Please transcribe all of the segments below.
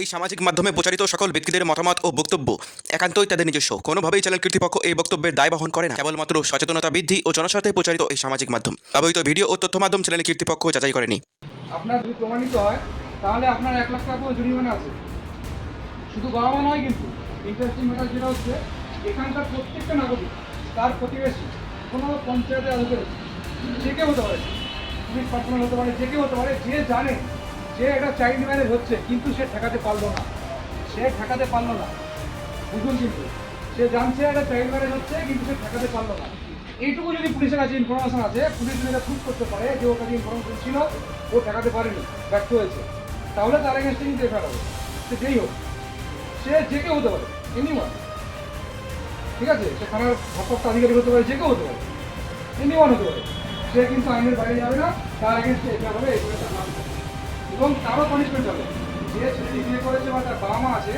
এই সামাজিক মাধ্যমে প্রচারিত সকল ব্যক্তিদের মতামত ও বক্তব্য একান্তই তাদের নিজস্ব। কোনোভাবেই চ্যানেল কর্তৃপক্ষ এই বক্তব্যের দায় বহন করে না। কেবলমাত্র সচেতনতা বৃদ্ধি ও জনস্বার্থে প্রচারিত এই সামাজিক মাধ্যম। ব্যবহৃত ভিডিও ও তথ্য মাধ্যম চ্যানেল কর্তৃপক্ষ যাচাই করেনি। আপনার যদি প্রমাণিত হয়, তাহলে আপনার এক লাখ টাকা জরিমানা আছে। শুধু বাবা নয় কিন্তু। ইন্টারেস্টিং ম্যাটার যেটা হচ্ছে, এখানকার প্রত্যেকটা নাগরিক, তার প্রতিবেশী, কোনো পঞ্চায়েতের আধিকারিক, যে কেউ হতে পারে, পুলিশ পার্সোনাল হতে পারে, যে কেউ হতে পারে, যে জানে যে একটা চাইল্ড ম্যারেজ হচ্ছে, কিন্তু সে ঠেকাতে পারল না। সে ঠেকাতে পারল না। বুঝুন কিন্তু। সে জানছে একটা চাইল্ড ম্যারেজ হচ্ছে, কিন্তু সে ঠেকাতে পারল না। এইটুকু যদি পুলিশের কাছে ইনফরমেশন আছে, পুলিশ যদি প্রুভ করতে পারে যে ওর কাছে ইনফরমেশন ছিল, ও ঠেকাতে পারেনি, ব্যর্থ হয়েছে। তাহলে তার এগেনস্টে কিন্তু এফআইআর হবে। সে যেই হোক, সে যে কেউ হতে পারে এনিওয়ান ঠিক আছে? সে থানার ভারপ্রাপ্ত আধিকারিক হতে পারে, যে কেউ হতে পারে। এনিওয়ান হতে পারে। সে কিন্তু আইনের বাইরে যাবে না, তার এগেনস্টে এফআইআর হবে এবং তারও পানিশমেন্ট হবে। যে ছেলেটি বিয়ে করেছে বা তার বাবা মা আছে,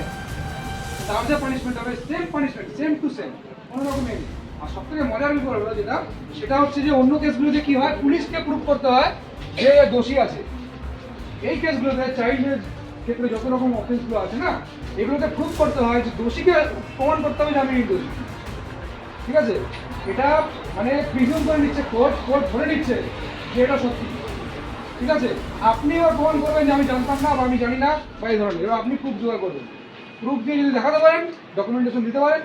তার যে পানিশমেন্ট হবে same punishment same to same কোনো রকম নেই। আর সব থেকে মজার বিষয় হলো যেটা, সেটা হচ্ছে যে অন্য কেসগুলোতে কি হয়, পুলিশকে প্রুভ করতে হয় যে দোষী আছে। এই কেসগুলোতে চাইল্ডের ক্ষেত্রে যত রকম অফেন্সগুলো আছে না এগুলোতে প্রুভ করতে হয় যে দোষীকে প্রমাণ করতে হবে যে আমি নির্দোষী ঠিক আছে? এটা মানে প্রিজুম করে নিচ্ছে কোর্ট কোর্ট ধরে নিচ্ছে যে এটা সত্যি। ঠিক আছে? আপনি এবার প্রমাণ করবেন যে আমি জানতাম না বা আমি জানি না বা এই ধরনের। এবার আপনি প্রুফ জোগাড় করবেন। প্রুফ দিয়ে যদি দেখাতে পারেন ডকুমেন্টেশন দিতে পারেন,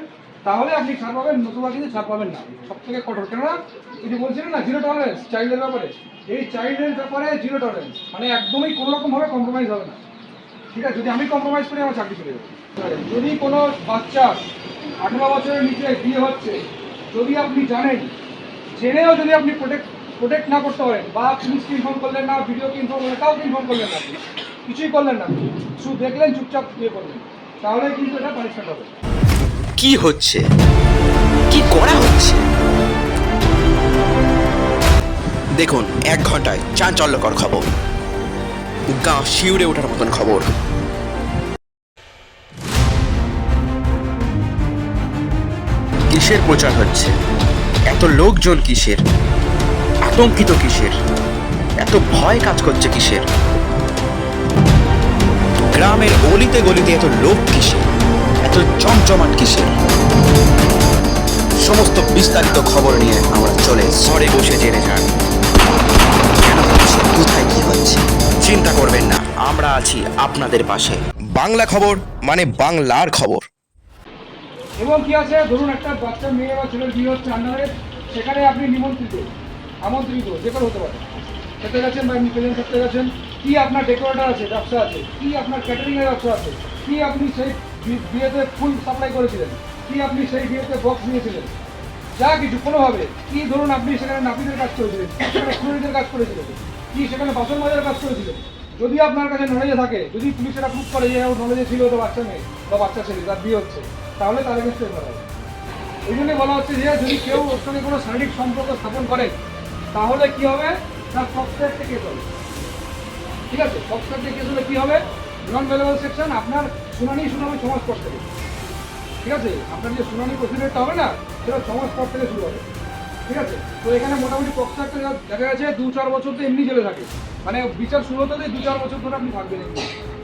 তাহলে আপনি ছাড় পাবেন, নতুবা কিন্তু ছাড় পাবেন না। সব থেকে কঠোর। কেননা এই যে বলছিলেন না জিরো টলারেন্স চাইল্ডের ব্যাপারে। এই চাইল্ডের ব্যাপারে জিরো টলারেন্স মানে একদমই কোনো রকমভাবে কম্প্রোমাইজ হবে না। ঠিক আছে? যদি আমি কম্প্রোমাইজ করি, আমার চাকরি চলে যদি কোনো বাচ্চা আঠেরো বছরের নিচে বিয়ে হচ্ছে, যদি আপনি জানেন, জেনেও যদি আপনি প্রোটেক্ট প্রোটেক্ট না করতে পারেন, বা পুলিশকে ইনফর্ম করলেন না, ভিডিওকে ইনফর্ম করলেন, কাউকে ইনফর্ম করলেন না কিছুই করলেন না। শুধু দেখলেন, চুপচাপ বিয়ে করলেন। তাহলে কিন্তু এটা পানিশমেন্ট হবে। কি হচ্ছে? কি করা হচ্ছে? দেখুন, এক ঘন্টায় চাঞ্চল্যকর খবর। গা শিউরে ওঠার মতন খবর। কিসের প্রচার হচ্ছে? এত লোকজন কিসের? আতঙ্কিত কিসের? এত ভয় কাজ করছে কিসের? গ্রামের গলিতে গলিতে এত লোক কিসের? এত জমজমাট কিসের? সমস্ত বিস্তারিত খবর নিয়ে আমরা চলে সরে বসে জেনে যান। কোথায় কি হচ্ছে? চিন্তা করবেন না, আমরা আছি আপনাদের পাশে। বাংলা খবর মানে বাংলার খবর। এবং কি আছে? ধরুন একটা বাচ্চা মেয়ে বা ছেলের বিয়ে হচ্ছে আন্ডারে সেখানে আপনি নিমন্ত্রিত। আমন্ত্রিত, যে কোনো হতে পারে। খেতে গেছেন বা এমনি প্রেজেন্ট করতে গেছেন, কি আপনার ডেকোরেটার আছে, ব্যবসা আছে, কি আপনার ক্যাটারিংয়ের ব্যবসা আছে, কি আপনি সেই বিয়েতে ফুল সাপ্লাই করেছিলেন, কি আপনি সেই বিয়েতে বক্স নিয়েছিলেন, যা কিছু, কোনোভাবে, কি ধরুন আপনি সেখানে নাপিতের কাজ করেছিলেন সেখানে ফুলরিদের কাজ করেছিলেন, কি সেখানে বাসন মাজার কাজ করেছিলেন, যদি আপনার কাছে নলেজে থাকে, যদি পুলিশের অ্যাপ্রুভ করে যে নলেজে ছিল তো বাচ্চা মেয়ে, বা বাচ্চা ছেলে তার বিয়ে হচ্ছে, তাহলে তার এগেন্স্টে করা হবে এই জন্য বলা হচ্ছে যে, যদি কেউ ওর সঙ্গে কোনো শারীরিক সম্পর্ক স্থাপন করে তাহলে কি হবে? তার ফক্সের কেস হবে ঠিক আছে? ফক্সের কেস হলে কি হবে? নন ভ্যালুয়েবল সেকশন আপনার শুনানি শুনানি সমাজ পর থেকে। ঠিক আছে? আপনার যে শুনানি প্রসিডিউরটা হবে না, সেটা সমাজ পর থেকে শুরু হবে। ঠিক আছে? তো এখানে মোটামুটি পক্ষ একটা দেখা গেছে দু চার বছর তো এমনি জেলে থাকে। মানে বিচার শুরু হতে দু চার বছর ধরে আপনি থাকবেন।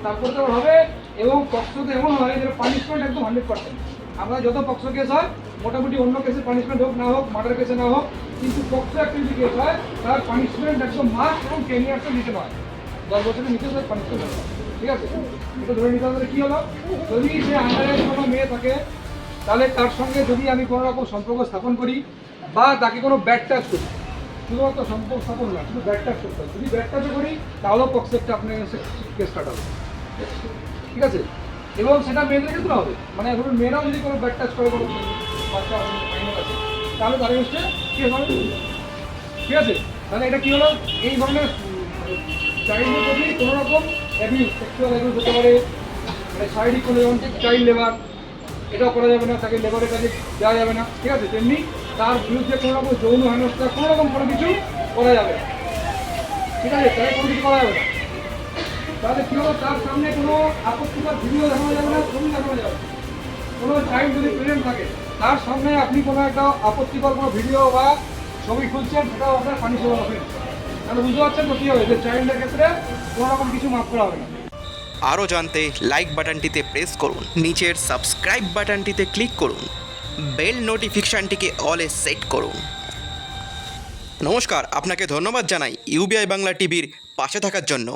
তারপর তো হবে, এবং পক্ষ তো এমন হয় যে পানিশমেন্ট একদম হান্ড্রেড পার্সেন্ট আমরা যত পক্ষ কেস হয়, মোটামুটি অন্য কেসে পানিশমেন্ট হোক না হোক মার্ডার কেসে না হোক কিন্তু পক্ষ একটা যদি কেস হয় তার পানিশমেন্ট একদম মাস এবং টেন ইয়ার্সের নিতে নয় দশ বছরের নিচে তার পানিশমেন্ট ঠিক আছে? এটা ধরে নিতে হবে কী হলো? যদি সে আন্ডারে কোনো মেয়ে থাকে, তাহলে তার সঙ্গে যদি আমি কোনো রকম সম্পর্ক স্থাপন করি বা তাকে কোনো ব্যাড টাচ করি। শুধুমাত্র সম্পর্ক স্থাপন না, শুধু ব্যাড টাচ করতে যদি ব্যাড টাচও করি, তাহলেও পক্ষ একটা আপনার কেস কাটাবে ঠিক আছে? এবং সেটা মেয়েদের ক্ষেত্রে হবে। মানে ধরুন, মেয়েরাও যদি কোনো ব্যাড টাচ করে, কোনো বাচ্চা আছে তাহলে তার এগেন্সটে কেস হবে ঠিক আছে? তাহলে এটা কি হলো? এই ধরনের চাইল্ডের প্রতি কোনো রকম অ্যাবিউজ সেক্সুয়াল অ্যাবিউজ হতে পারে মানে শারীরিক কোনো যেমন চাইল্ড লেবার এটাও করা যাবে না, তাকে লেবারের কাজে দেওয়া যাবে না, ঠিক আছে? তেমনি তার বিরুদ্ধে কোনো রকম যৌন হেনস্থা, কোনো রকম কোনো কিছু করা যাবে ঠিক আছে? তাকে কোনো কিছু করা যাবে না। তাহলে কী হলো? তার সামনে কোনো আপত্তিকর ভিডিও দেখানো যাবে না, ছবি দেখানো যাবে কোনো চাইল্ড যদি প্রেজেন্ট থাকে তার সামনে আপনি কোনো একটা আপত্তিকর কোনো ভিডিও বা ছবি খুলছেন, সেটাও আপনার পানিশমেবল অফেন্স তাহলে বুঝতে পারছেন তো কী হবে? যে চাইল্ডের ক্ষেত্রে কোনো রকম কিছু মাফ করা হবে না। আরও জানতে লাইক বাটনটিতে প্রেস করুন, নিচের সাবস্ক্রাইব বাটনটিতে ক্লিক করুন বেল নোটিফিকেশানটিকে অলে সেট করুন। নমস্কার, আপনাকে ধন্যবাদ জানাই ইউবিআই বাংলা টিভির পাশে থাকার জন্য।